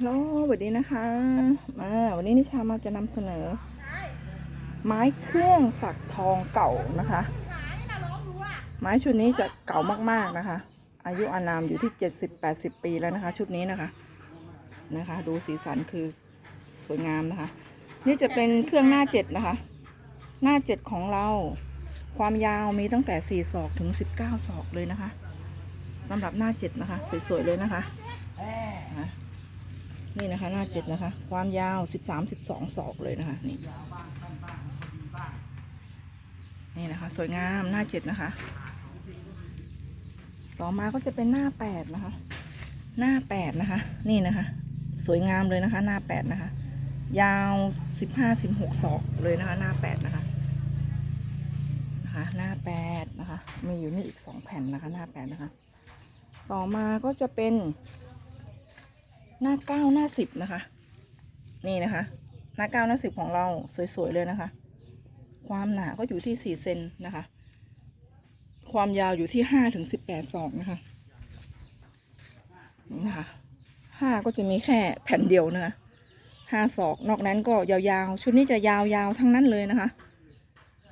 ฮัลโหลสวัสดีนะคะมาวันนี้นิชามาจะนำเสนอ ไม้เครื่องสักทองเก่านะคะ ไม้ชุดนี้จะเก่ามากๆนะคะ อายุอานามอยู่ที่70-80ปีแล้วนะคะ ชุดนี้นะคะนะคะ ดูสีสันคือสวยงามนะคะ นี่จะเป็นเครื่องหน้าเจ็ดนะคะ หน้าเจ็ดของเราความยาวมีตั้งแต่4ศอกถึง19ศอกเลยนะคะสำหรับหน้าเจ็ดนะคะ สวยๆเลยนะคะ นี่นะคะหน้าเจ็ดนะคะ ความยาว13-12ศอกเลยนะคะ นี่นี่นะคะ สวยงามหน้าเจ็ดนะคะ ต่อมาก็จะเป็นหน้าแปดนะคะ หน้าแปดนะคะ นี่นะคะ สวยงามเลยนะคะ หน้าแปดนะคะ ยาวสิบห้าสิบหกศอกเลยนะคะ หน้าแปดนะคะนะคะหน้าแปดนะคะ มีอยู่นี่อีกสองแผ่นนะคะ หน้าแปดนะคะ ต่อมาก็จะเป็น หน้าเก้าหน้าสิบนะคะ นี่นะคะ หน้าเก้าหน้าสิบของเราสวยๆเลยนะคะ ความหนาก็อยู่ที่สี่เซนนะคะ ความยาวอยู่ที่ห้าถึงสิบแปดศอกนะคะ นี่นะคะห้าก็จะมีแค่แผ่นเดียวนะคะห้าศอก นอกนั้นก็ยาวๆ ชุดนี้จะยาวๆ ทั้งนั้นเลยนะคะ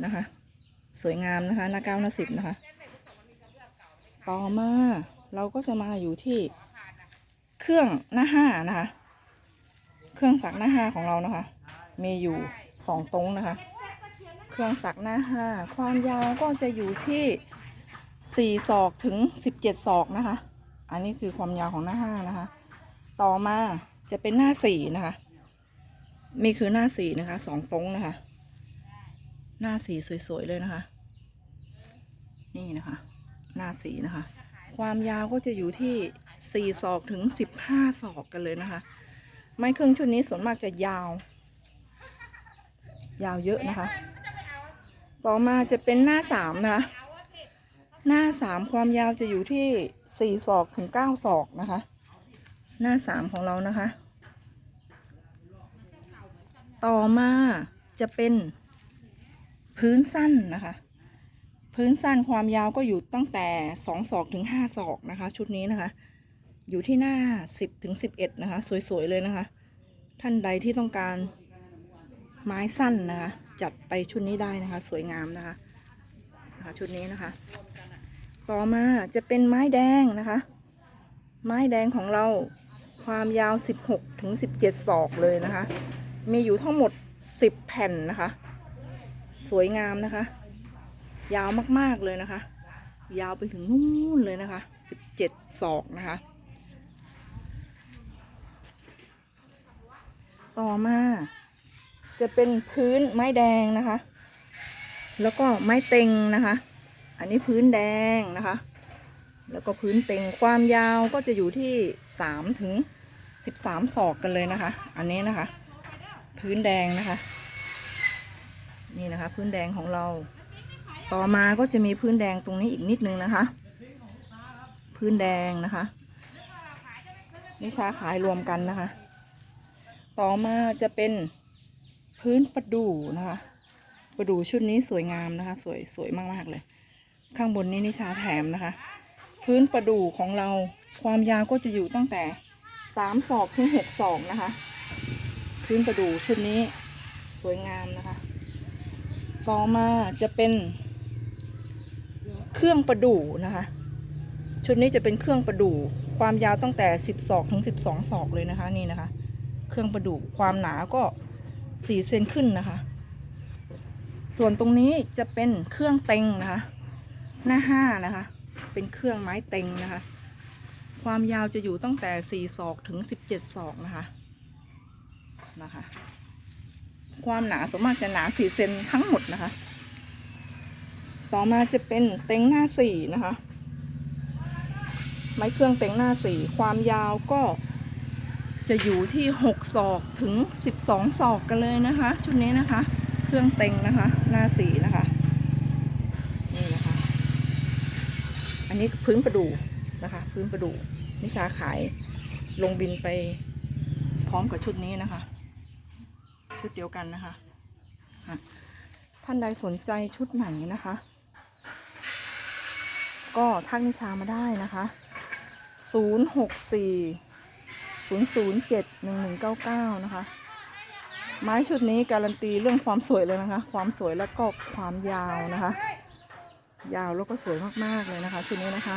นะคะ สวยงามนะคะหน้าเก้าหน้าสิบนะคะ ต่อมาเราก็จะมาอยู่ที่ เครื่องหน้าห้านะคะ เครื่องสักหน้าห้าของเรานะคะ มีอยู่สองตรงนะคะ เครื่องสักหน้าห้าความยาวก็จะอยู่ที่สี่ศอกถึงสิบเจ็ดศอกนะคะ อันนี้คือความยาวของหน้าห้านะคะ ต่อมาจะเป็นหน้าสี่นะคะมีคือหน้าสี่นะคะสองตรงนะคะ หน้าสีสวยๆเลยนะคะ นี่นะคะ หน้าสีนะคะ ความยาวก็จะอยู่ที่ สี่ศอกถึงสิบห้าศอกกันเลยนะคะ ไม้เครื่องชุดนี้ส่วนมากจะยาว ยาวเยอะนะคะ ต่อมาจะเป็นหน้าสามนะคะ หน้าสามความยาวจะอยู่ที่สี่ศอกถึงเก้าศอกนะคะ หน้าสามของเรานะคะ ต่อมาจะเป็นพื้นสั้นนะคะ พื้นสั้นความยาวก็อยู่ตั้งแต่สองศอกถึงห้าศอกนะคะ ชุดนี้นะคะ อยู่ที่หน้าสิบถึงสิบเอ็ดนะคะ สวย ๆ เลยนะคะ ท่านใดที่ต้องการไม้สั้นนะคะ จัดไปชุดนี้ได้นะคะ สวยงามนะคะนะคะชุดนี้นะคะ ต่อมาจะเป็นไม้แดงนะคะ ไม้แดงของเราความยาว 16ถึง17 ศอกเลยนะคะ มีอยู่ทั้งหมด 10 แผ่นนะคะ สวยงามนะคะ ยาวมากๆเลยนะคะ ยาวไปถึงนู่นเลยนะคะ 17 ศอกนะคะ ต่อมา จะเป็นพื้นไม้แดงนะคะ แล้วก็ไม้เต็งนะคะ อันนี้พื้นแดงนะคะ แล้วก็พื้นเต็งความยาวก็จะอยู่ที่สามถึงสิบสามศอกกันเลยนะคะ อันนี้นะคะ พื้นแดงนะคะ นี่นะคะ พื้นแดงของเรา ต่อมาก็จะมีพื้นแดงตรงนี้อีกนิดนึงนะคะ พื้นแดงนะคะนิชาขายรวมกันนะคะ ต่อมาจะเป็นพื้นประดู่นะคะ ประดู่ชุดนี้สวยงามนะคะ สวยสวยมากๆเลย ข้างบนนี้นิชาแถมนะคะ พื้นประดู่ของเราความยาวก็จะอยู่ตั้งแต่สามศอกถึงหกศอกนะคะ พื้นประดู่ชุดนี้สวยงามนะคะ ต่อมาจะเป็น เครื่องประดู่นะคะ ชุดนี้จะเป็นเครื่องประดู่ความยาวตั้งแต่สิบศอกถึงสิบสองศอกเลยนะคะนี่นะคะ เครื่องประดู่ความหนาก็สี่เซนขึ้นนะคะ ส่วนตรงนี้จะเป็นเครื่องเต็งนะคะ หน้าห้านะคะ เป็นเครื่องไม้เต็งนะคะ ความยาวจะอยู่ตั้งแต่สี่ศอกถึงสิบเจ็ดศอกนะคะนะคะ ความหนาสมมากจะหนาสี่เซนทั้งหมดนะคะ ต่อมาจะเป็นเต็งหน้าสี่นะคะ ไม้เครื่องเต็งหน้าสี่ความยาวก็ จะอยู่ที่หกศอกถึงสิบสองศอกกันเลยนะคะ ชุดนี้นะคะ เครื่องเต็งนะคะ หน้าสีนะคะ นี่นะคะ อันนี้พื้นประดูนะคะ พื้นประดูนิชาขายลงบินไปพร้อมกับชุดนี้นะคะ ชุดเดียวกันนะคะอะท่านใดสนใจชุดไหนนะคะ ก็ทักนิชามาได้นะคะ 0 6 4 0071199 นะคะ ไม้ชุดนี้การันตีเรื่องความสวยเลยนะคะ ความสวยแล้วก็ความยาวนะคะ ยาวแล้วก็สวยมากๆเลยนะคะ ชุดนี้นะคะ